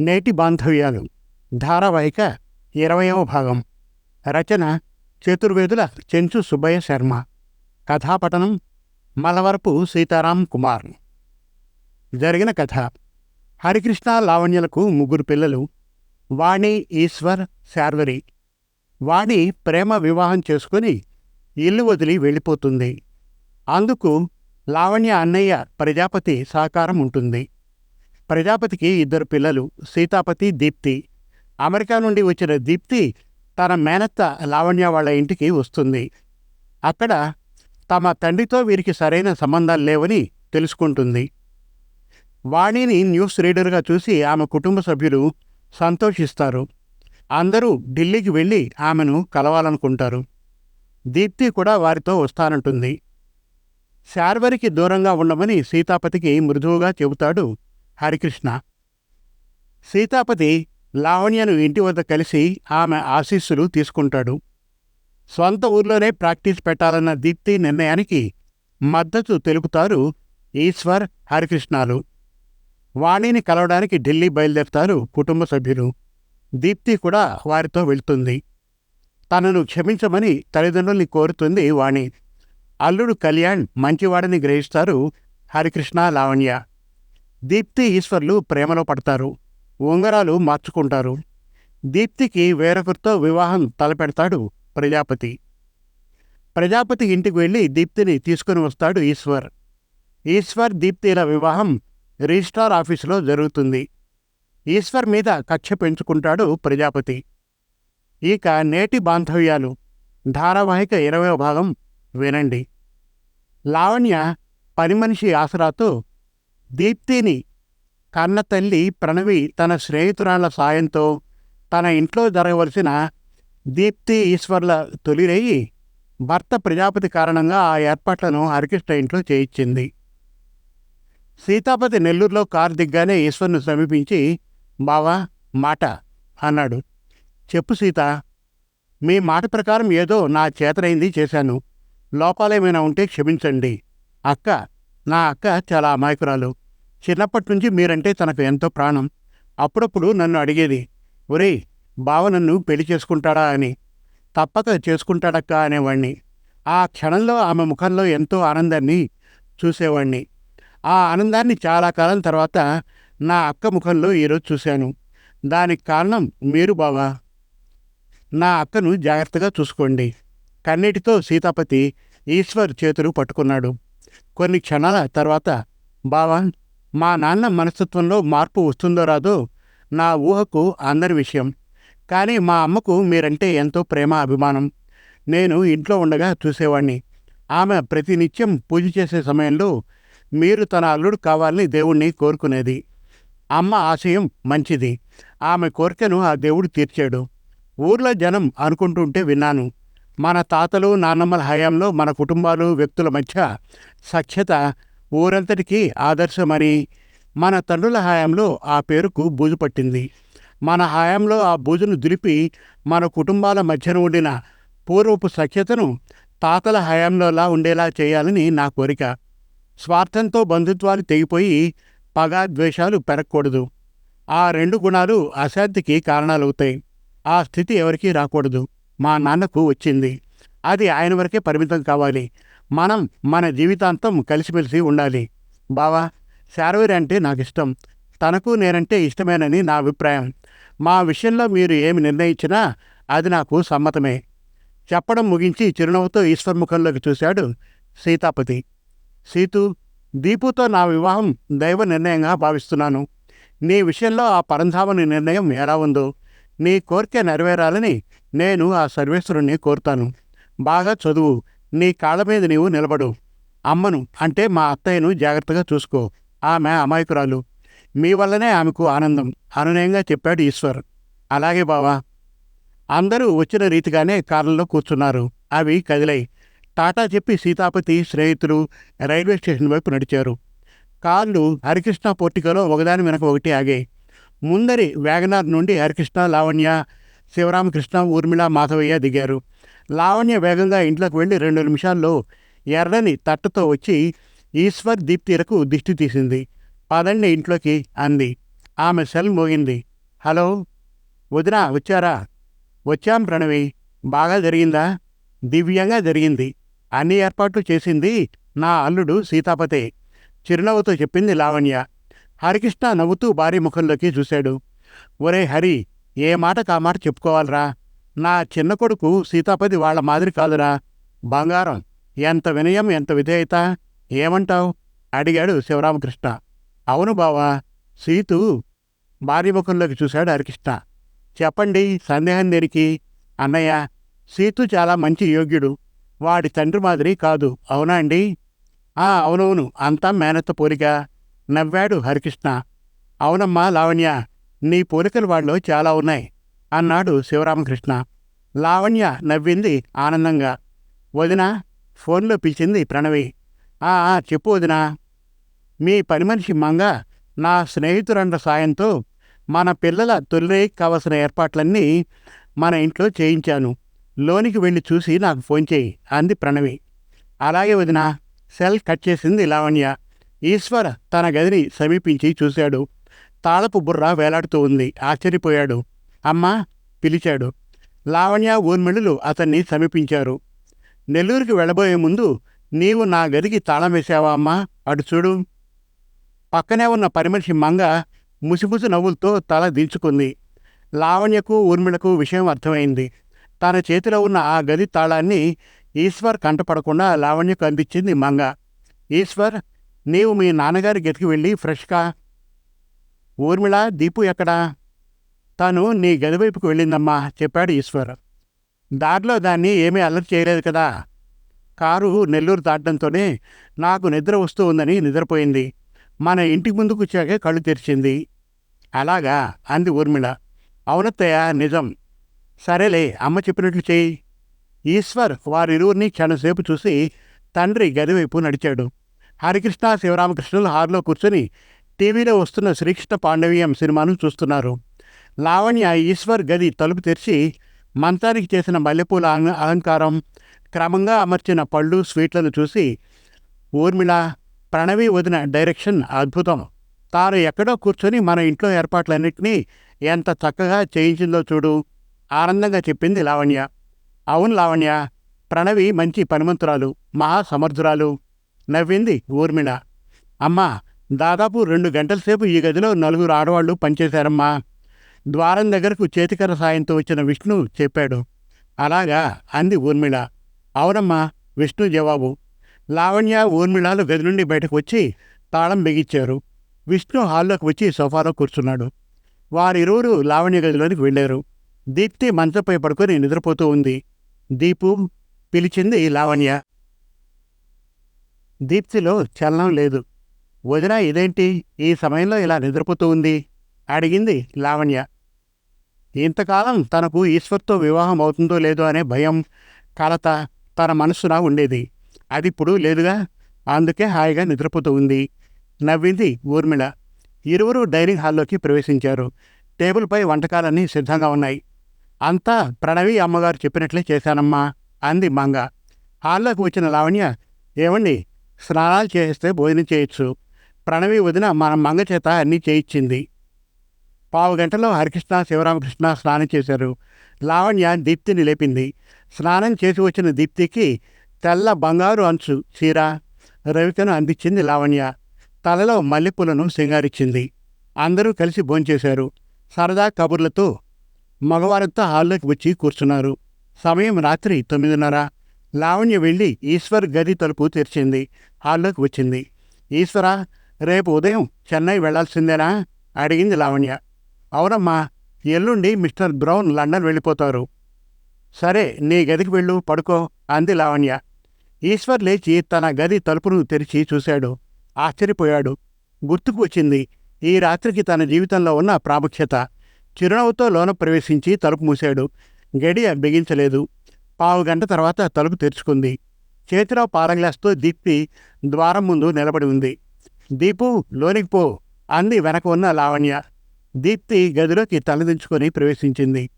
నేటి బాంధవ్యాలు. ధారావాహిక ఇరవయవ భాగం. రచన చతుర్వేదుల చెంచు సుబ్బయ్య శర్మ. కథాపఠనం మలవరపు సీతారాం కుమార్. జరిగిన కథ. హరికృష్ణ లావణ్యలకు ముగ్గురు పిల్లలు. వాణి ఈశ్వర్ శార్వరి. వాణి ప్రేమ వివాహం చేసుకుని ఇల్లు వదిలి వెళ్ళిపోతుంది. అందుకు లావణ్య అన్నయ్య ప్రజాపతి సహకారం ఉంటుంది. ప్రజాపతికి ఇద్దరు పిల్లలు సీతాపతి దీప్తి. అమెరికా నుండి వచ్చిన దీప్తి తన మేనత్త లావణ్య వాళ్ళ ఇంటికి వస్తుంది. అక్కడ తమ తండ్రితో వీరికి సరైన సంబంధాలు లేవని తెలుసుకుంటుంది. వాణిని న్యూస్ రీడర్గా చూసి ఆమె కుటుంబ సభ్యులు సంతోషిస్తారు. అందరూ ఢిల్లీకి వెళ్ళి ఆమెను కలవాలనుకుంటారు. దీప్తి కూడా వారితో వస్తానంటుంది. శార్వరికి దూరంగా ఉండమని సీతాపతికి మృదువుగా చెబుతాడు హరికృష్ణ. సీతాపతి లావణ్యను ఇంటి వద్ద కలిసి ఆమె ఆశీస్సులు తీసుకుంటాడు. స్వంత ఊర్లోనే ప్రాక్టీస్ పెట్టాలన్న దీప్తి నిర్ణయానికి మద్దతు తెలుపుతారు ఈశ్వర్ హరికృష్ణాలు. వాణిని కలవడానికి ఢిల్లీ బయలుదేరుతారు కుటుంబ సభ్యులు. దీప్తి కూడా వారితో వెళ్తుంది. తనను క్షమించమని తల్లిదండ్రుల్ని కోరుతుంది వాణి. అల్లుడు కళ్యాణ్ మంచివాడని గ్రహిస్తారు హరికృష్ణ లావణ్య. దీప్తి ఈశ్వర్లు ప్రేమలో పడతారు ఉంగరాలు మార్చుకుంటారు. దీప్తికి వేరొకరితో వివాహం తలపెడతాడు ప్రజాపతి. ప్రజాపతి ఇంటికి వెళ్ళి దీప్తిని తీసుకుని వస్తాడు ఈశ్వర్. ఈశ్వర్ దీప్తిల వివాహం రిజిస్ట్రార్ ఆఫీసులో జరుగుతుంది. ఈశ్వర్ మీద కక్ష పెంచుకుంటాడు ప్రజాపతి. ఇక నేటి బాంధవ్యాలు ధారావాహిక ఇరవై భాగం వినండి. లావణ్య పని మనిషి ఆసరాతో దీప్తిని కన్న తల్లి ప్రణవి తన స్నేహితురాళ్ళ సాయంతో తన ఇంట్లో జరగవలసిన దీప్తి ఈశ్వర్ల తొలిరేయి భర్త ప్రజాపతి కారణంగా ఆ ఏర్పాట్లను ఆర్కెస్ట్రా ఇంట్లో చేయించింది. సీతాపతి నెల్లూరులో కారు దిగ్గానే ఈశ్వర్ను సమీపించి బావా మాట అన్నాడు. చెప్పు సీత మీ మాట ప్రకారం ఏదో నా చేతనైంది చేశాను. లోపాలేమైనా ఉంటే క్షమించండి. అక్క నా అక్క చాలా అమాయకురాలు. చిన్నప్పటి నుంచి మీరంటే తనకు ఎంతో ప్రాణం. అప్పుడప్పుడు నన్ను అడిగేది ఒరేయ్ బావ నన్ను పెళ్ళి చేసుకుంటాడా? అని. తప్పక చేసుకుంటాడక్క అనేవాణ్ణి. ఆ క్షణంలో ఆమె ముఖంలో ఎంతో ఆనందాన్ని చూసేవాణ్ణి. ఆ ఆనందాన్ని చాలా కాలం తర్వాత నా అక్క ముఖంలో ఈరోజు చూశాను. దానికి కారణం మీరు బావా. నా అక్కను జాగ్రత్తగా చూసుకోండి. కన్నీటితో సీతాపతి ఈశ్వర్ చేతులు పట్టుకున్నాడు. కొన్ని క్షణాల తర్వాత బావా మా నాన్న మనస్తత్వంలో మార్పు వస్తుందో రాదో నా ఊహకు అందరి విషయం. కానీ మా అమ్మకు మీరంటే ఎంతో ప్రేమ అభిమానం. నేను ఇంట్లో ఉండగా చూసేవాణ్ణి. ఆమె ప్రతినిత్యం పూజ చేసే సమయంలో మీరు తన అల్లుడు కావాలని దేవుణ్ణి కోరుకునేది. అమ్మ ఆశయం మంచిది. ఆమె కోరికను ఆ దేవుడు తీర్చాడు. ఊర్లో జనం అనుకుంటుంటే విన్నాను. మన తాతలు నాన్నమ్మల హయాంలో మన కుటుంబాలు వ్యక్తుల మధ్య సఖ్యత ఊరంతటికీ ఆదర్శమని మన తండ్రుల హయాంలో ఆ పేరుకు బూజు పట్టింది. మన హయాంలో ఆ బూజును దులిపి మన కుటుంబాల మధ్యన ఉండిన పూర్వపు సఖ్యతను తాతల హయాంలోలా ఉండేలా చేయాలని నా కోరిక. స్వార్థంతో బంధుత్వాలు తెగిపోయి పగ ద్వేషాలు పెరగకూడదు. ఆ రెండు గుణాలు అశాంతికి కారణాలవుతాయి. ఆ స్థితి ఎవరికీ రాకూడదు. మా నాన్నకు వచ్చింది. అది ఆయన వరకే పరిమితం కావాలి. మనం మన జీవితాంతం కలిసిమెలిసి ఉండాలి. బావా శారవరి అంటే నాకు ఇష్టం తనకు నేనంటే ఇష్టమేనని నా అభిప్రాయం. మా విషయంలో మీరు ఏమి నిర్ణయించినా అది నాకు సమ్మతమే. చెప్పడం ముగించి చిరునవ్వుతో ఈశ్వర్ముఖంలోకి చూశాడు సీతాపతి. సీతు దీపుతో నా వివాహం దైవ నిర్ణయంగా భావిస్తున్నాను. నీ విషయంలో ఆ పరంధామని నిర్ణయం ఎలా ఉందో నీ కోరిక నెరవేరాలని నేను ఆ సర్వేశ్వరుణ్ణి కోరుతాను. బాగా చదువు నీ కాళ్ళ మీద నీవు నిలబడు. అమ్మను అంటే మా అత్తయ్యను జాగ్రత్తగా చూసుకో. ఆమె అమాయకురాలు. మీ వల్లనే ఆమెకు ఆనందం. అనునయంగా చెప్పాడు ఈశ్వర్. అలాగే బావా. అందరూ వచ్చిన రీతిగానే కార్లలో కూర్చున్నారు. అవి కదిలాయి. టాటా చెప్పి సీతాపతి స్నేహితులు రైల్వే స్టేషన్ వైపు నడిచారు. కార్లు హరికృష్ణ పోర్టికలో ఒకదాని వెనక ఒకటి ఆగాయి. ముందరి వ్యాగనార్ నుండి హరికృష్ణ లావణ్య శివరామకృష్ణ ఊర్మిళ మాధవయ్య దిగారు. లావణ్య వేగంగా ఇంట్లోకి వెళ్ళి రెండు నిమిషాల్లో ఎర్రని తట్టతో వచ్చి ఈశ్వర్ దీప్తిరకు దిష్టి తీసింది. పదండి ఇంట్లోకి అంది. ఆమె సెల్ మోగింది. హలో? వదినా వచ్చారా? వచ్చాం ప్రణవి. బాగా జరిగిందా? దివ్యంగా జరిగింది. అన్ని ఏర్పాట్లు చేసింది నా అల్లుడు సీతాపతే. చిరునవ్వుతో చెప్పింది లావణ్య. హరికృష్ణ నవ్వుతూ భారీ ముఖంలోకి చూశాడు. ఒరే హరి ఏ మాట కా మాట చెప్పుకోవాలరా? నా చిన్న కొడుకు సీతాపతి వాళ్ళ మాదిరి కాదురా. బంగారం ఎంత వినయం ఎంత విధేయత? ఏమంటావ్? అడిగాడు శివరామకృష్ణ. అవును బావా సీతు భార్యముఖంలోకి చూశాడు హరికృష్ణ. చెప్పండి సందేహం దేనికి? అన్నయ్య సీతు చాలా మంచి యోగ్యుడు. వాడి తండ్రి మాదిరి కాదు అవునా అండి? ఆ అవునవును అంతా మేనత్త పోలిక. నవ్వాడు హరికృష్ణ. అవునమ్మా లావణ్య నీ పోలికలు వాళ్ళలో చాలా ఉన్నాయి. అన్నాడు శివరామకృష్ణ. లావణ్య నవ్వింది ఆనందంగా. వదిన ఫోన్లో పిలిచింది ప్రణవి. ఆ చెప్పు వదినా. మీ పని మనిషి మంగ నా స్నేహితురండ సాయంతో మన పిల్లల తొలి కావలసిన ఏర్పాట్లన్నీ మన ఇంట్లో చేయించాను. లోనికి వెళ్ళి చూసి నాకు ఫోన్ చేయి అంది ప్రణవి. అలాగే వదిన సెల్ కట్ చేసింది లావణ్య. ఈశ్వర్ తన గదిని సమీపించి చూశాడు. తాళపు బుర్ర వేలాడుతూ ఉంది ఆశ్చర్యపోయాడు. అమ్మా! పిలిచాడు. లావణ్య ఊర్మిళులు అతన్ని సమీపించారు. నెల్లూరుకి వెళ్ళబోయే ముందు నీవు నా గదికి తాళం వేశావా అమ్మా? అటు చూడు. పక్కనే ఉన్న పరిమనిషి మంగ ముసిముసి నవ్వులతో తల దించుకుంది. లావణ్యకు ఊర్మిళకు విషయం అర్థమైంది. తన చేతిలో ఉన్న ఆ గది తాళాన్ని ఈశ్వర్ కంటపడకుండా లావణ్యకు అందించింది మంగ. ఈశ్వర్ నీవు మీ నాన్నగారి గదికి వెళ్ళి ఫ్రెష్గా. ఊర్మిళ దీపు ఎక్కడా? తను నీ గది వైపుకు వెళ్ళిందమ్మా చెప్పాడు ఈశ్వర్. దారిలో దాన్ని ఏమీ అల్లరి చేయలేదు కదా. కారు నెల్లూరు దాటడంతోనే నాకు నిద్ర వస్తూ ఉందని నిద్రపోయింది. మన ఇంటి ముందుకు వచ్చాకే కళ్ళు తెరిచింది. అలాగా అంది ఊర్మిళ. అవునత్తయ్య నిజం. సరేలే అమ్మ చెప్పినట్లు చేయి. ఈశ్వర్ వారిరువురిని క్షణసేపు చూసి తండ్రి గదివైపు నడిచాడు. హరికృష్ణ శివరామకృష్ణులు హార్లో కూర్చొని టీవీలో వస్తున్న శ్రీకృష్ణ పాండవీయం సినిమాను చూస్తున్నారు. లావణ్య ఈశ్వర్ గది తలుపు తెరిచి మంచానికి చేసిన మల్లెపూల అలంక- అలంకారం క్రమంగా అమర్చిన పళ్ళు స్వీట్లను చూసి ఊర్మిళ ప్రణవి వదిన డైరెక్షన్ అద్భుతం. తాను ఎక్కడో కూర్చొని మన ఇంట్లో ఏర్పాట్లన్నింటినీ ఎంత చక్కగా చేయించిందో చూడు ఆనందంగా చెప్పింది లావణ్య. అవును లావణ్య ప్రణవి మంచి పనిమంతురాలు మహా సమర్థురాలు నవ్వింది ఊర్మిళ. అమ్మా దాదాపు రెండు గంటల సేపు ఈ గదిలో నలుగురు ఆడవాళ్ళు పనిచేశారమ్మా. ద్వారం దగ్గరకు చేతికర సాయంతో వచ్చిన విష్ణు చెప్పాడు. అలాగా? అంది ఊర్మిళ. అవునమ్మా విష్ణు జవాబు. లావణ్య ఊర్మిళాలు గది నుండి బయటకు వచ్చి తాళం బిగించారు. విష్ణు హాల్లోకి వచ్చి సోఫాలో కూర్చున్నాడు. వారిరువురు లావణ్య గదిలోనికి వెళ్ళారు. దీప్తి మంచంపై పడుకొని నిద్రపోతూ ఉంది. దీపు పిలిచింది లావణ్య. దీప్తిలో చలనం లేదు. వదిన ఇదేంటి? ఈ సమయంలో ఇలా నిద్రపోతూ ఉంది? అడిగింది లావణ్య. ఇంతకాలం తనకు ఈశ్వర్తో వివాహం అవుతుందో లేదో అనే భయం కలత తన మనసున ఉండేది. అది ఇప్పుడు లేదుగా? అందుకే హాయిగా నిద్రపోతూ ఉంది. నవ్వింది ఊర్మిళ. ఇరువురు డైనింగ్ హాల్లోకి ప్రవేశించారు. టేబుల్పై వంటకాలన్నీ సిద్ధంగా ఉన్నాయి. అంతా ప్రణవి అమ్మగారు చెప్పినట్లే చేశానమ్మా అంది మంగ. హాల్లోకి వచ్చిన లావణ్య ఏమండి? స్నానాలు చేస్తే భోజనం చేయొచ్చు. ప్రణవి వదిన మన మంగ చేత అన్నీ చేయించింది పావు గంటలో హరికృష్ణ శివరామకృష్ణ స్నానం చేశారు. లావణ్య దీప్తిని లేపింది. స్నానం చేసి వచ్చిన దీప్తికి తెల్ల బంగారు అంచు చీర రవికను అందించింది లావణ్య. తలలో మల్లెపూలను సింగారిచ్చింది అందరూ కలిసి భోంచేశారు. సరదా కబుర్లతో మగవారంతా హాల్లోకి వచ్చి కూర్చున్నారు. సమయం రాత్రి తొమ్మిదిన్నర. లావణ్య వెళ్ళి ఈశ్వర్ గది తలుపు తెరిచింది. హాల్లోకి వచ్చింది. ఈశ్వర రేపు ఉదయం చెన్నై వెళ్ళాల్సిందేనా? అడిగింది లావణ్య. అవునమ్మా ఎల్లుండి మిస్టర్ బ్రౌన్ లండన్ వెళ్ళిపోతారు. సరే నీ గదికి వెళ్ళు పడుకో అంది లావణ్య. ఈశ్వర్ లేచి తన గది తలుపును తెరిచి చూశాడు. ఆశ్చర్యపోయాడు. గుర్తుకు వచ్చింది ఈ రాత్రికి తన జీవితంలో ఉన్న ప్రాముఖ్యత. చిరునవ్వుతో లోన ప్రవేశించి తలుపు మూశాడు. గడియ బిగించలేదు. పావు గంట తర్వాత తలుపు తెరుచుకుంది. చేతిలో పారగ్లాస్తో దీప్తి ద్వారం ముందు నిలబడి ఉంది. దీపు లోనికి పో అంది వెనక ఉన్న లావణ్య. దీప్తి గదిలోకి తలదించుకొని ప్రవేశించింది.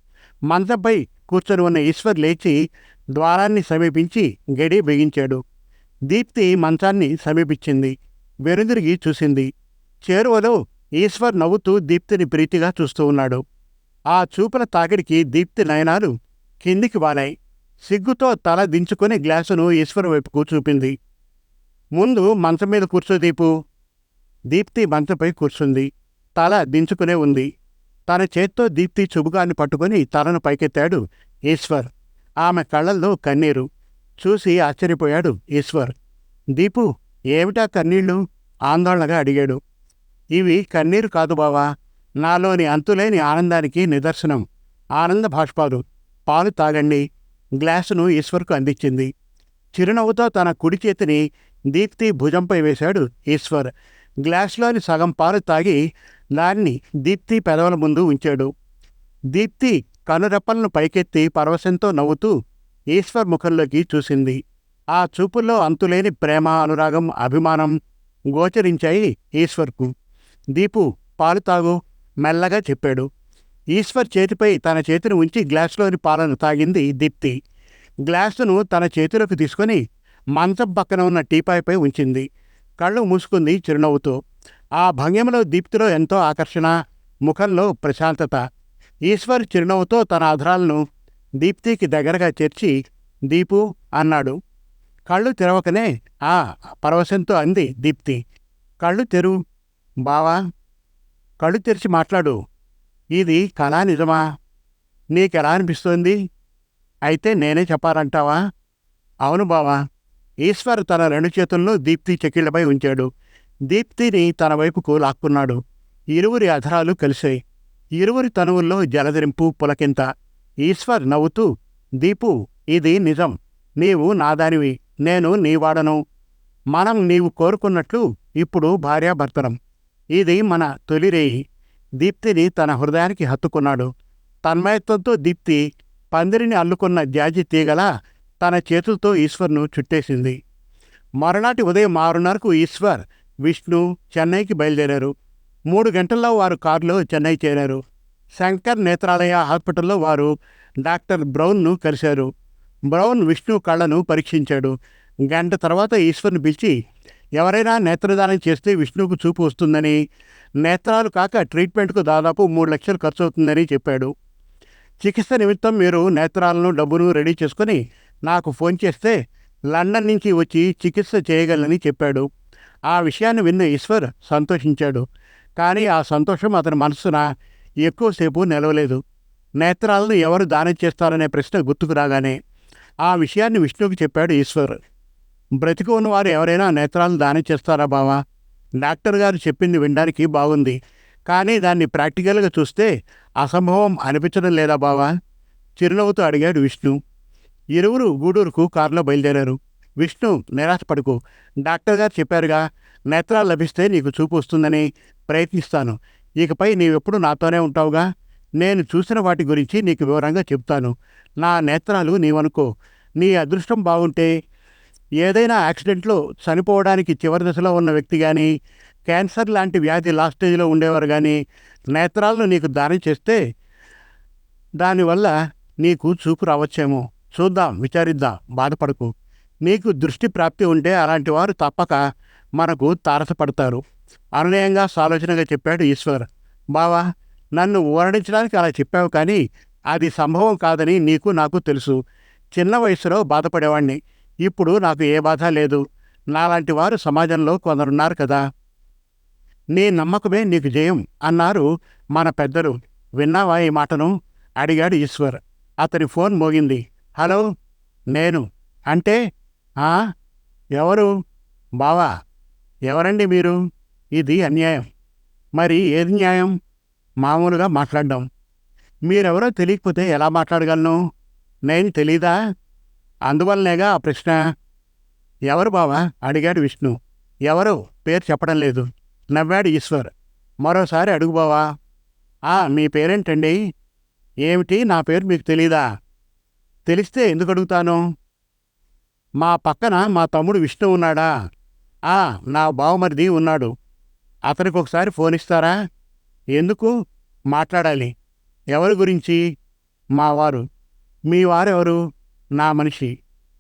మంచంపై కూర్చొని ఉన్న ఈశ్వర్ లేచి ద్వారాన్ని సమీపించి గడి బిగించాడు. దీప్తి మంచాన్ని సమీపించింది. వెనుదిరిగి చూసింది. చేరువలో ఈశ్వర్ నవ్వుతూ దీప్తిని ప్రీతిగా చూస్తూ ఉన్నాడు. ఆ చూపుల తాకిడికి దీప్తి నయనాలు కిందికి వాలాయి సిగ్గుతో తల దించుకొని గ్లాసును ఈశ్వర్ వైపుకు చూపింది. ముందు మంచం మీద కూర్చో దీపు. దీప్తి మంచంపై కూర్చుంది. తల దించుకునే ఉంది. తన చేత్తో దీప్తి చుబుగాన్ని పట్టుకొని తలను పైకెత్తాడు ఈశ్వర్. ఆమె కళ్ళల్లో కన్నీరు. చూసి ఆశ్చర్యపోయాడు ఈశ్వర్. దీపు ఏమిటా కన్నీళ్ళు ఆందోళనగా అడిగాడు. ఇవి కన్నీరు కాదు బావా. నాలోని అంతులేని ఆనందానికి నిదర్శనం. ఆనంద భాష్పాలు పాలు తాగండి. గ్లాసును ఈశ్వర్కు అందించింది. చిరునవ్వుతో తన కుడి చేతిని దీప్తి భుజంపై వేశాడు ఈశ్వర్. గ్లాసులోని సగం పాలు తాగి దాన్ని దీప్తి పెదవుల ముందు ఉంచాడు. దీప్తి కనురెప్పలను పైకెత్తి పరవశంతో నవ్వుతూ ఈశ్వర్ ముఖంలోకి చూసింది. ఆ చూపుల్లో అంతులేని ప్రేమ అనురాగం అభిమానం గోచరించాయి ఈశ్వర్కు. దీపు పాలు తాగు మెల్లగా చెప్పాడు. ఈశ్వర్ చేతిపై తన చేతిని ఉంచి గ్లాసులోని పాలను తాగింది దీప్తి. గ్లాసును తన చేతిలోకి తీసుకొని మంచం పక్కన ఉన్న టీపాయ్పై ఉంచింది. కళ్ళు మూసుకుంది చిరునవ్వుతో. ఆ భంగిమలో దీప్తిలో ఎంతో ఆకర్షణ ముఖంలో ప్రశాంతత. ఈశ్వర్ చిరునవ్వుతో తన అధరాలను దీప్తికి దగ్గరగా చేర్చి దీపు అన్నాడు. కళ్ళు తెరవకనే ఆ పరవశంతో అంది దీప్తి. కళ్ళు తెరు బావా. కళ్ళు తెరిచి మాట్లాడు. ఇది కళా నిజమా? నీకెలా అనిపిస్తోంది? అయితే నేనే చెప్పాలంటావా? అవును బావా. ఈశ్వర్ తన రెండు చేతుల్లో దీప్తి చెక్కిళ్ళపై ఉంచాడు. దీప్తిని తన వైపుకు లాక్కున్నాడు. ఇరువురి అధరాలు కలిశాయి. ఇరువురి తనువుల్లో జలదిరింపు పులకింత. ఈశ్వర్ నవ్వుతూ దీపు ఇది నిజం. నీవు నాదానివి. నేను నీవాడను. మనం నీవు కోరుకున్నట్లు ఇప్పుడు భార్యాభర్తనం ఇది మన తొలిరేయి దీప్తిని తన హృదయానికి హత్తుకున్నాడు. తన్మయత్వంతో దీప్తి పందిరిని అల్లుకున్న జాజి తీగల తన చేతులతో ఈశ్వర్ను చుట్టేసింది. మరునాటి ఉదయం ఆరున్నరకు ఈశ్వర్ విష్ణు చెన్నైకి బయలుదేరారు. మూడు గంటల్లో వారు కారులో చెన్నై చేరారు. శంకర్ నేత్రాలయ హాస్పిటల్లో వారు డాక్టర్ బ్రౌన్ను కలిశారు. బ్రౌన్ విష్ణు కళ్ళను పరీక్షించాడు. గంట తర్వాత ఈశ్వర్ని పిలిచి ఎవరైనా నేత్రదానం చేస్తే విష్ణువుకు చూపు వస్తుందని నేత్రాలు కాక ట్రీట్మెంట్కు దాదాపు మూడు లక్షలు ఖర్చు అవుతుందని చెప్పాడు. చికిత్స నిమిత్తం మీరు నేత్రాలను డబ్బును రెడీ చేసుకొని నాకు ఫోన్ చేస్తే లండన్ నుంచి వచ్చి చికిత్స చేయగలని చెప్పాడు. ఆ విషయాన్ని విన్న ఈశ్వర్ సంతోషించాడు. కానీ ఆ సంతోషం అతని మనస్సున ఎక్కువసేపు నిలవలేదు. నేత్రాలను ఎవరు దానం చేస్తారనే ప్రశ్న గుర్తుకు రాగానే ఆ విషయాన్ని విష్ణువుకి చెప్పాడు ఈశ్వర్. బ్రతికి ఉన్నవారు ఎవరైనా నేత్రాలను దానం చేస్తారా బావా? డాక్టర్ గారు చెప్పింది వినడానికి బాగుంది. కానీ దాన్ని ప్రాక్టికల్గా చూస్తే అసంభవం అనిపించడం లేదా బావా? చిరునవ్వుతో అడిగాడు విష్ణు. ఇరువురు గూడూరుకు కారులో బయలుదేరారు. విష్ణు నిరాశపడుకు. డాక్టర్ గారు చెప్పారుగా నేత్రాలు లభిస్తే నీకు చూపు వస్తుందని ప్రయత్నిస్తాను. ఇకపై నీవెప్పుడు నాతోనే ఉంటావుగా. నేను చూసిన వాటి గురించి నీకు వివరంగా చెప్తాను నా నేత్రాలు నీవనుకో. నీ అదృష్టం బాగుంటే ఏదైనా యాక్సిడెంట్లో చనిపోవడానికి చివరి దశలో ఉన్న వ్యక్తి కానీ క్యాన్సర్ లాంటి వ్యాధి లాస్ట్ స్టేజ్లో ఉండేవారు కానీ నేత్రాలను నీకు దానం చేస్తే దానివల్ల నీకు చూపు రావచ్చేమో. చూద్దాం విచారిద్దాం బాధపడకు. నీకు దృష్టి ప్రాప్తి ఉంటే అలాంటి వారు తప్పక మనకు తారసపడతారు. అనునయంగా సాలోచనగా చెప్పాడు ఈశ్వర్. బావా నన్ను ఊరడించడానికి అలా చెప్పావు కానీ అది సంభవం కాదని నీకు నాకు తెలుసు. చిన్న వయసులో బాధపడేవాణ్ణి. ఇప్పుడు నాకు ఏ బాధ లేదు. నాలాంటి వారు సమాజంలో కొందరున్నారు కదా. నీ నమ్మకమే నీకు జయం అన్నారు మన పెద్దలు. విన్నావా ఈ మాటను? అడిగాడు ఈశ్వర్. అతని ఫోన్ మోగింది. హలో నేను. అంటే ఎవరు? బావా ఎవరండి మీరు? ఇది అన్యాయం. మరి ఏది న్యాయం? మామూలుగా మాట్లాడడం. మీరెవరో తెలియకపోతే ఎలా మాట్లాడగలను? నేను తెలీదా? అందువల్లనేగా ఆ ప్రశ్న. ఎవరు బావా? అడిగాడు విష్ణు. ఎవరు? పేరు చెప్పడం లేదు. నవ్వాడు ఈశ్వర్. మరోసారి అడుగు బావా. ఆ మీ పేరేంటండి? ఏమిటి? నా పేరు మీకు తెలీదా? తెలిస్తే ఎందుకు అడుగుతాను? మా పక్కన మా తమ్ముడు విష్ణు ఉన్నాడా? ఆ నా బావమరిది ఉన్నాడు. అతనికి ఒకసారి ఫోన్ ఇస్తారా ఎందుకు? మాట్లాడాలి. ఎవరి గురించి? మా వారు. మీ వారెవరు? నా మనిషి.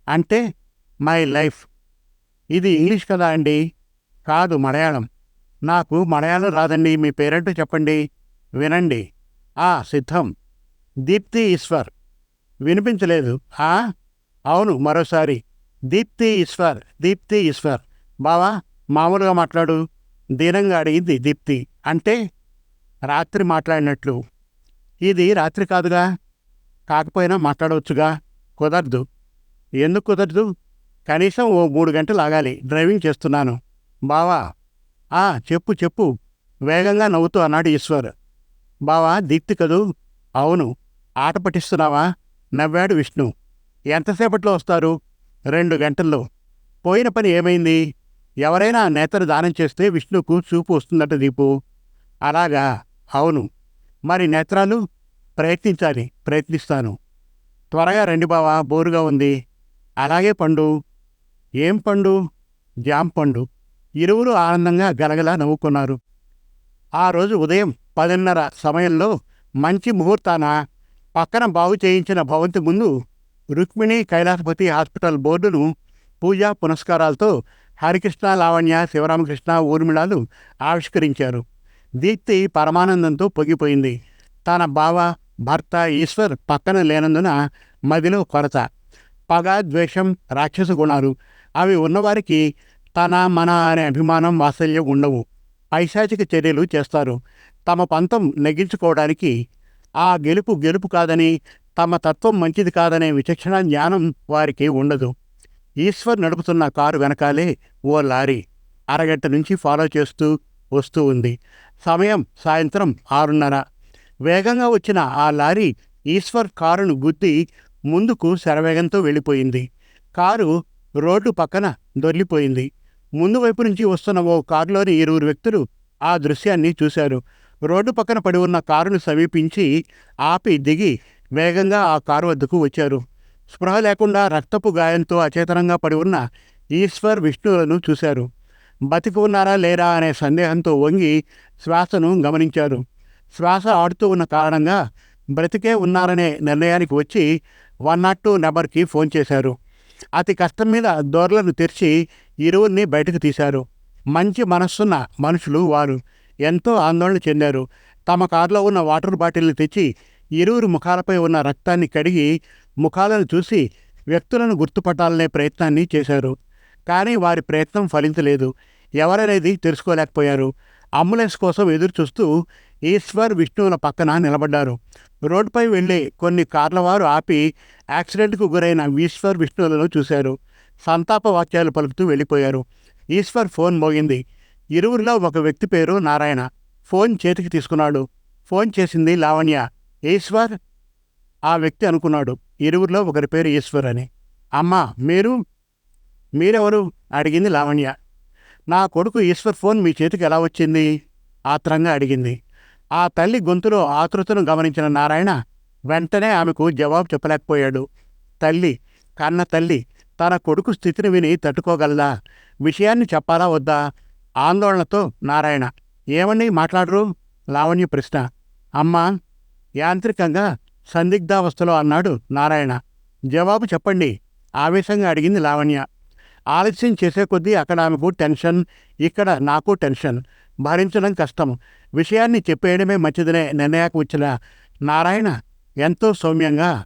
అంటే మై లైఫ్. ఇది ఇంగ్లీష్ కదా అండి? కాదు మలయాళం. నాకు మలయాళం రాదండి. మీ పేరేంటో చెప్పండి. వినండి. ఆ సిద్ధం. దీప్తి ఈశ్వర్. వినిపించలేదు. ఆ? అవును మరోసారి. దీప్తి ఈశ్వర్ దీప్తి ఈశ్వర్. బావా మామూలుగా మాట్లాడు. దీనంగా అడిగింది దీప్తి. అంటే రాత్రి మాట్లాడినట్లు. ఇది రాత్రి కాదుగా. కాకపోయినా మాట్లాడవచ్చుగా. కుదరదు. ఎందుకు కుదరదు? కనీసం ఓ మూడు గంటలు ఆగాలి. డ్రైవింగ్ చేస్తున్నాను. బావా ఆ చెప్పు చెప్పు. వేగంగా నవ్వుతూ అన్నాడు ఈశ్వర్. బావా దీప్తి కదూ? అవును. ఆట పట్టిస్తున్నావా? నవ్వాడు విష్ణు. ఎంతసేపట్లో వస్తారు? రెండు గంటల్లో. పోయిన పని ఏమైంది? ఎవరైనా నేతను దానం చేస్తే విష్ణుకు చూపు వస్తుందట దీపు. అలాగా అవును. మరి నేత్రాలు? ప్రయత్నించాలి ప్రయత్నిస్తాను. త్వరగా రండి బావా బోరుగా ఉంది. అలాగే పండు. ఏం పండు? జామ్ పండు. ఇరువురు ఆనందంగా గలగలా నవ్వుకున్నారు. ఆ రోజు ఉదయం పదిన్నర సమయంలో మంచి ముహూర్తాన పక్కన బాగు చేయించిన భవంతి ముందు రుక్మిణి కైలాసపతి హాస్పిటల్ బోర్డును పూజా పునస్కారాలతో హరికృష్ణ లావణ్య శివరామకృష్ణ ఊర్మిళాలు ఆవిష్కరించారు. దీప్తి పరమానందంతో పొగిపోయింది. తన బావ భర్త ఈశ్వర్ పక్కన లేనందున మదిలో కొరత. పగ ద్వేషం రాక్షస గుణాలు. అవి ఉన్నవారికి తన మన అనే అభిమానం వాత్సల్యం ఉండవు. పైశాచిక చర్యలు చేస్తారు. తమ పంతం నెగ్గించుకోవడానికి ఆ గెలుపు గెలుపు కాదని తమ తత్వం మంచిది కాదనే విచక్షణ జ్ఞానం వారికి ఉండదు. ఈశ్వర్ నడుపుతున్న కారు వెనకాలే ఓ లారీ అరగంట నుంచి ఫాలో చేస్తూ వస్తూ ఉంది. సమయం సాయంత్రం ఆరున్నర. వేగంగా వచ్చిన ఆ లారీ ఈశ్వర్ కారును గుద్ది ముందుకు శరవేగంతో వెళ్ళిపోయింది. కారు రోడ్డు పక్కన దొర్లిపోయింది ముందు వైపు నుంచి వస్తున్న ఓ కారులోని ఇరువురు వ్యక్తులు ఆ దృశ్యాన్ని చూశారు. రోడ్డు పక్కన పడి ఉన్న కారును సమీపించి ఆపి దిగి వేగంగా ఆ కారు వద్దకు వచ్చారు. స్పృహ లేకుండా రక్తపు గాయంతో అచేతనంగా పడి ఉన్న ఈశ్వర్ విష్ణువులను చూశారు. బతికి ఉన్నారా లేరా అనే సందేహంతో వంగి శ్వాసను గమనించారు. శ్వాస ఆడుతూ ఉన్న కారణంగా బ్రతికే ఉన్నారనే నిర్ణయానికి వచ్చి వన్ నాట్ టూ నెంబర్కి ఫోన్ చేశారు. అతి కష్టం మీద దోర్లను తెరిచి ఇరువుల్ని బయటకు తీశారు. మంచి మనస్సున్న మనుషులు వారు. ఎంతో ఆందోళన చెందారు. తమ కారులో ఉన్న వాటర్ బాటిల్ని తెచ్చి ఇరువురు ముఖాలపై ఉన్న రక్తాన్ని కడిగి ముఖాలను చూసి వ్యక్తులను గుర్తుపట్టాలనే ప్రయత్నాన్ని చేశారు. కానీ వారి ప్రయత్నం ఫలించలేదు. ఎవరనేది తెలుసుకోలేకపోయారు. అంబులెన్స్ కోసం ఎదురు చూస్తూ ఈశ్వర్ విష్ణువుల పక్కన నిలబడ్డారు. రోడ్డుపై వెళ్ళే కొన్ని కార్ల వారు ఆపి యాక్సిడెంట్కు గురైన ఈశ్వర్ విష్ణువులను చూశారు. సంతాప వాక్యాలు పలుకుతూ వెళ్ళిపోయారు. ఈశ్వర్ ఫోన్ మోగింది. ఇరువురిలో ఒక వ్యక్తి పేరు నారాయణ. ఫోన్ చేతికి తీసుకున్నాడు. ఫోన్ చేసింది లావణ్య. ఈశ్వర్? ఆ వ్యక్తి అనుకున్నాడు. ఇరువురిలో ఒకరి పేరు ఈశ్వర్ అని. అమ్మా మీరు? మీరెవరు? అడిగింది లావణ్య. నా కొడుకు ఈశ్వర్ ఫోన్ మీ చేతికి ఎలా వచ్చింది? ఆత్రంగా అడిగింది. ఆ తల్లి గొంతులో ఆతృతను గమనించిన నారాయణ వెంటనే ఆమెకు జవాబు చెప్పలేకపోయాడు. తల్లి కన్న తల్లి తన కొడుకు స్థితిని విని తట్టుకోగలదా? విషయాన్ని చెప్పాలా వద్దా? ఆందోళనతో నారాయణ ఏమని మాట్లాడరు? లావణ్య ప్రశ్న. అమ్మా యాంత్రికంగా సందిగ్ధావస్థలో అన్నాడు నారాయణ. జవాబు చెప్పండి ఆవేశంగా అడిగింది లావణ్య. ఆలస్యం చేసే కొద్దీ అక్కడ ఆమెకు టెన్షన్ ఇక్కడ నాకు టెన్షన్. భరించడం కష్టం. విషయాన్ని చెప్పేయడమే మంచిదనే నిర్ణయానికి వచ్చిన నారాయణ ఎంతో సౌమ్యంగా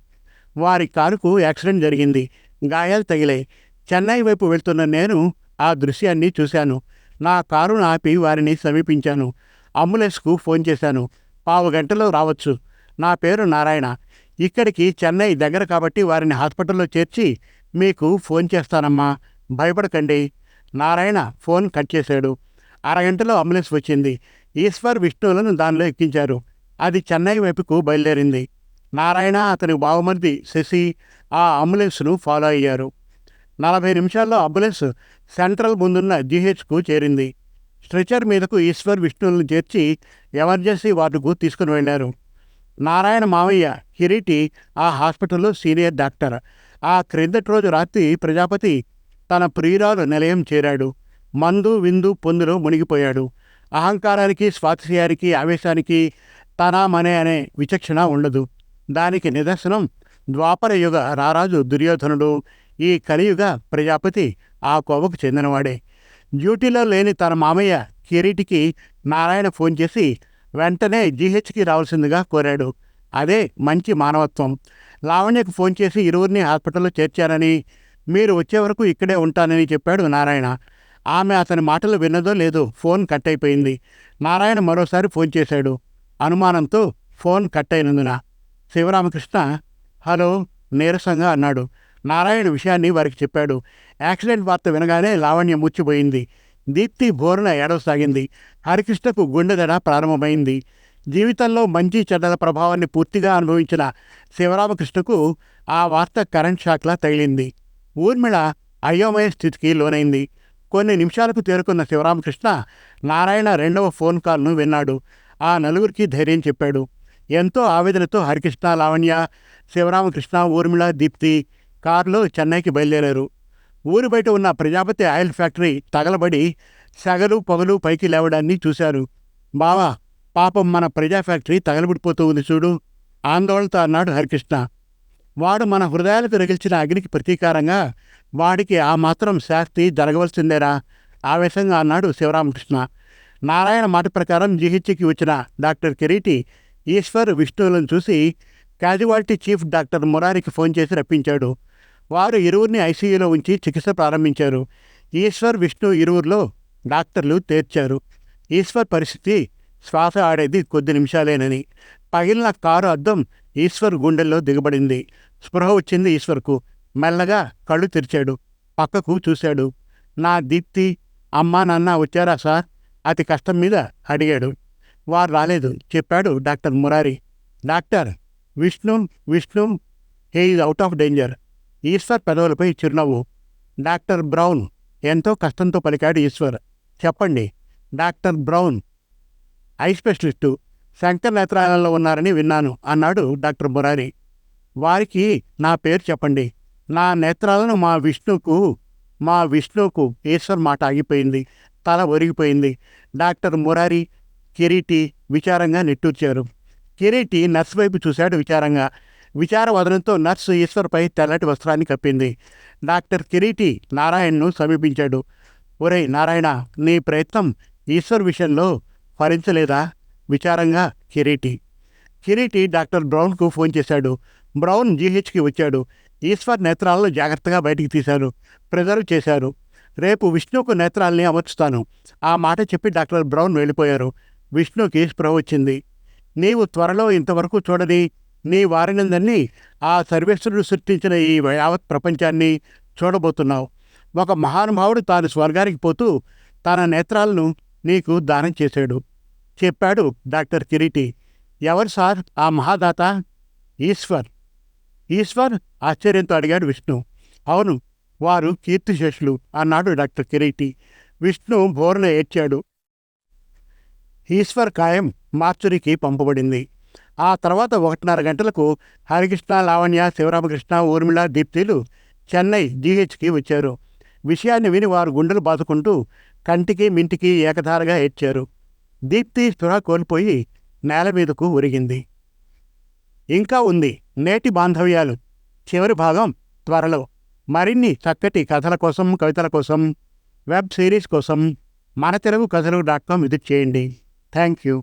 వారి కారుకు యాక్సిడెంట్ జరిగింది గాయాలు తగిలాయి. చెన్నై వైపు వెళ్తున్న నేను ఆ దృశ్యాన్ని చూశాను. నా కారును ఆపి వారిని సమీపించాను. అంబులెన్స్కు ఫోన్ చేశాను. పావు గంటలో రావచ్చు. నా పేరు నారాయణ. ఇక్కడికి చెన్నై దగ్గర కాబట్టి వారిని హాస్పిటల్లో చేర్చి మీకు ఫోన్ చేస్తానమ్మా. భయపడకండి. నారాయణ ఫోన్ కట్ చేశాడు. అరగంటలో అంబులెన్స్ వచ్చింది. ఈశ్వర్ విష్ణువులను దానిలో ఎక్కించారు. అది చెన్నై వైపుకు బయలుదేరింది. నారాయణ అతని బావమరిది శశి ఆ అంబులెన్స్ను ఫాలో అయ్యారు. నలభై నిమిషాల్లో అంబులెన్స్ సెంట్రల్ ముందున్న జీహెచ్కు చేరింది. స్ట్రెచర్ మీదకు ఈశ్వర్ విష్ణువులను చేర్చి ఎమర్జెన్సీ వార్డుకు తీసుకుని వెళ్ళారు. నారాయణ మావయ్య కిరీటి ఆ హాస్పిటల్లో సీనియర్ డాక్టర్. ఆ క్రిందటి రోజు రాత్రి ప్రజాపతి తన ప్రియురాలు నిలయం చేరాడు. మందు విందు పొందులో మునిగిపోయాడు. అహంకారానికి స్వాతిశయానికి ఆవేశానికి తన మనే అనే విచక్షణ ఉండదు. దానికి నిదర్శనం ద్వాపర యుగ రారాజు దుర్యోధనుడు ఈ కలియుగ ప్రజాపతి ఆ కోవకు చెందినవాడే. డ్యూటీలో లేని తన మామయ్య కిరీటికి నారాయణ ఫోన్ చేసి వెంటనే జీహెచ్కి రావాల్సిందిగా కోరాడు. అదే మంచి మానవత్వం. లావణ్యకు ఫోన్ చేసి ఇరువురిని హాస్పిటల్లో చేర్చారని మీరు వచ్చే వరకు ఇక్కడే ఉంటానని చెప్పాడు నారాయణ. ఆమె అతని మాటలు విన్నదో లేదో ఫోన్ కట్ అయిపోయింది. నారాయణ మరోసారి ఫోన్ చేశాడు. అనుమానంతో ఫోన్ కట్ అయినందున శివరామకృష్ణ హలో నీరసంగా అన్నాడు. నారాయణ విషయాన్ని వారికి చెప్పాడు. యాక్సిడెంట్ వార్త వినగానే లావణ్య ముచ్చిపోయింది. దీప్తి బోరున ఏడవసాగింది. హరికృష్ణకు గుండెదడ ప్రారంభమైంది. జీవితంలో మంచి చెడ్డల ప్రభావాన్ని పూర్తిగా అనుభవించిన శివరామకృష్ణకు ఆ వార్త కరెంట్ షాక్లా తగిలింది. ఊర్మిళ అయోమయ స్థితికి లోనైంది. కొన్ని నిమిషాలకు తేరుకున్న శివరామకృష్ణ నారాయణ రెండవ ఫోన్ కాల్ను విన్నాడు. ఆ నలుగురికి ధైర్యం చెప్పాడు. ఎంతో ఆవేదనతో హరికృష్ణ లావణ్య శివరామకృష్ణ ఊర్మిళ దీప్తి కారులో చెన్నైకి బయలుదేరారు. ఊరి బయట ఉన్న ప్రజాపతి ఆయిల్ ఫ్యాక్టరీ తగలబడి సెగలు పొగలు పైకి లేవడాన్ని చూశారు. బావా పాపం మన ప్రజా ఫ్యాక్టరీ తగలబడిపోతూ ఉంది చూడు. ఆందోళనతో అన్నాడు హరికృష్ణ. వాడు మన హృదయాలకు రగిల్చిన అగ్నికి ప్రతీకారంగా వాడికి ఆ మాత్రం శాస్తి జరగవలసిందేరా ఆవేశంగా అన్నాడు శివరామకృష్ణ. నారాయణ మాట ప్రకారం జీహెచ్కి వచ్చిన డాక్టర్ కిరీటి ఈశ్వర్ విష్ణువులను చూసి క్యాజువాలిటీ చీఫ్ డాక్టర్ మురారికి ఫోన్ చేసి రప్పించాడు. వారు ఇరువురిని ఐసీయూలో ఉంచి చికిత్స ప్రారంభించారు. ఈశ్వర్ విష్ణు ఇరువురిలో డాక్టర్లు తేర్చారు. ఈశ్వర్ పరిస్థితి శ్వాస ఆడేది కొద్ది నిమిషాలేనని. పగిలిన కారు అద్దం ఈశ్వర్ గుండెల్లో దిగబడింది. స్పృహ వచ్చింది ఈశ్వర్కు. మెల్లగా కళ్ళు తెరిచాడు. పక్కకు చూశాడు. నా దీప్తి అమ్మా నాన్న వచ్చారా సార్? అతి కష్టం మీద అడిగాడు. వారు రాలేదు. చెప్పాడు doctor Murari. Doctor Vishnu Vishnu he is out of danger. Eshwar పెదవులపై చిరునవ్వు. డాక్టర్ బ్రౌన్ ఎంతో కష్టంతో పలికాడు ఈశ్వర్. చెప్పండి doctor Brown. Eye specialist Shankar నేత్రాలయంలో ఉన్నారని విన్నాను అన్నాడు డాక్టర్ మురారి. వారికి నా పేరు చెప్పండి. నా నేత్రాలను మా విష్ణుకు మా విష్ణుకు ఈశ్వర్ మాట ఆగిపోయింది తల ఒరిగిపోయింది. డాక్టర్ మురారి కిరీటి విచారంగా నిట్టూర్చారు. కిరీటి నర్సు వైపు చూశాడు విచారంగా. విచారవదనంతో నర్సు ఈశ్వర్పై తెల్లటి వస్త్రాన్ని కప్పింది. డాక్టర్ కిరీటి నారాయణను సమీపించాడు. ఒరేయ్ నారాయణ నీ ప్రయత్నం ఈశ్వర్ విషయంలో ఫలించలేదా? విచారంగా కిరీటి. కిరీటి డాక్టర్ బ్రౌన్కు ఫోన్ చేశాడు. బ్రౌన్ జీహెచ్కి వచ్చాడు. ఈశ్వర్ నేత్రాలను జాగ్రత్తగా బయటికి తీశారు ప్రిజర్వ్ చేశారు. రేపు విష్ణుకు నేత్రాల్ని అమర్చుతాను. ఆ మాట చెప్పి డాక్టర్ బ్రౌన్ వెళ్ళిపోయారు. విష్ణుకి స్పృహ వచ్చింది. నీవు త్వరలో ఇంతవరకు చూడని నీ వారినందరినీ ఆ సర్వేశ్వరుడు సృష్టించిన ఈ యావత్ ప్రపంచాన్ని చూడబోతున్నావు. ఒక మహానుభావుడు తాను స్వర్గానికి పోతూ తన నేత్రాలను నీకు దానం చేశాడు. చెప్పాడు డాక్టర్ కిరీటి. ఎవరు సార్ ఆ మహాదాత? ఈశ్వర్. ఈశ్వర్ ఆశ్చర్యంతో అడిగాడు విష్ణు. అవును వారు కీర్తిశేషులు అన్నాడు డాక్టర్ కిరీటి. విష్ణు బోర్న ఏడ్చాడు. ఈశ్వర్ ఖాయం మార్చురికి పంపబడింది. ఆ తర్వాత ఒకటిన్నర గంటలకు హరికృష్ణ లావణ్య శివరామకృష్ణ ఊర్మిళ దీప్తిలు చెన్నై జీహెచ్కి వచ్చారు. విషయాన్ని విని వారు గుండెలు బాదుకుంటూ కంటికి మింటికి ఏకధారగా ఏడ్చారు. దీప్తి స్పృహ కోల్పోయి నేల మీదకు ఒరిగింది. ఇంకా ఉంది నేటి బాంధవ్యాలు. చివరి భాగం త్వరలో. మరిన్ని చక్కటి కథల కోసం కవితల కోసం వెబ్ సిరీస్ కోసం మన తెలుగు కథలు డాట్ కామ్ విజిట్ చేయండి. Thank you